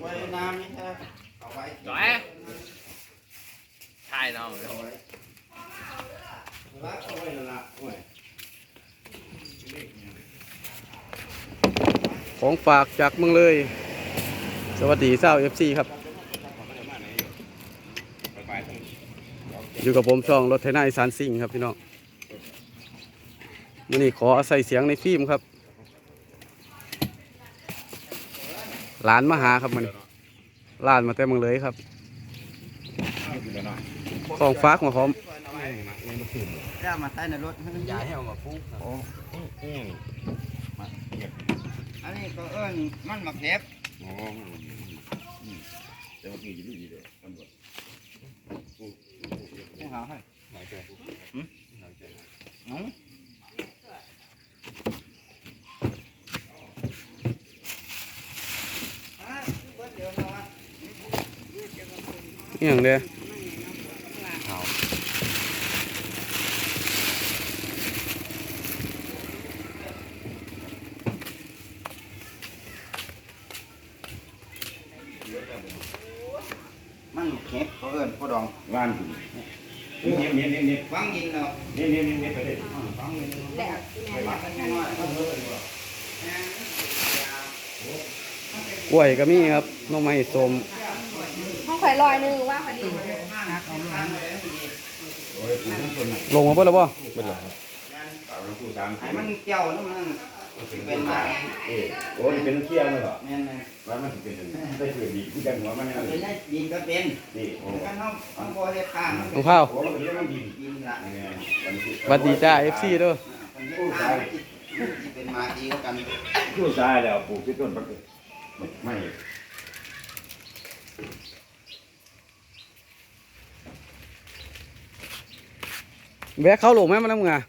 ไว้น้ำนี่ครับเอาไว้จอยใช่น้องเอาไว้รักเอาไว้ละโอ้ยของฝากจากเมืองเลย สวัสดีเศร้าเอฟซีครับ อยู่กับผมช่องรถไถนาอีสานซิ่งครับพี่น้องมื่อนี้ขออาศัยเสียงในฟิล์มครับ หลานมาหาครับมันหลานมาแต่เมืองเลยครับของฝากมาพร้อมจะมาใส่ในรถยายให้เอามาฟุ้งโอ้อันนี้ก็เอิ้นมันมาเก็บอ๋อแต่ว่าพี่จะดูดีเลยตำรวจให้หาให้หืมหืมอ หย่างเดียมันเก็บก็เอิ้นผู้ดองว่านคุณเนี้ยเนี้ยเนี้ยเนี้ยฟังยิงเนาะเนี้ยเนี้ยเนี้ยไปเลยฟังยิงไปวัดกันน้อยๆก็เอิ้นว่ากล้วยก็มีครับหน้องไม้สมห้องข่อย ลอยหนึงว่าพอดีโอ้ยคุณทั้งคนน่ะลงมาเพิ่นแล้วบ่ไม่หรอกครับสาวน้ำผู้สามให้มันเกี่ยวแล้วมันเป็นมาเอ๊ะโอ้ยเป็นเที่ยวเลยเหรอแม่นเลยว่ามันเป็นได้เกิดดีผู้จังหัวมันเนี่ยเป็นได้ยิงก็เป็นนี่โอ้กันเนาะมันบ่ได้ข้างมันน้องข้าวโหมันเป็นเรื่องดียิงละสวัสดีจ้า FC เด้อผู้ชายที่เป็นมาดีกันผู้ชายแล้วปลูกที่ต้นปักไม่ แวะเข้าหลงไหมมันน้ำเงาน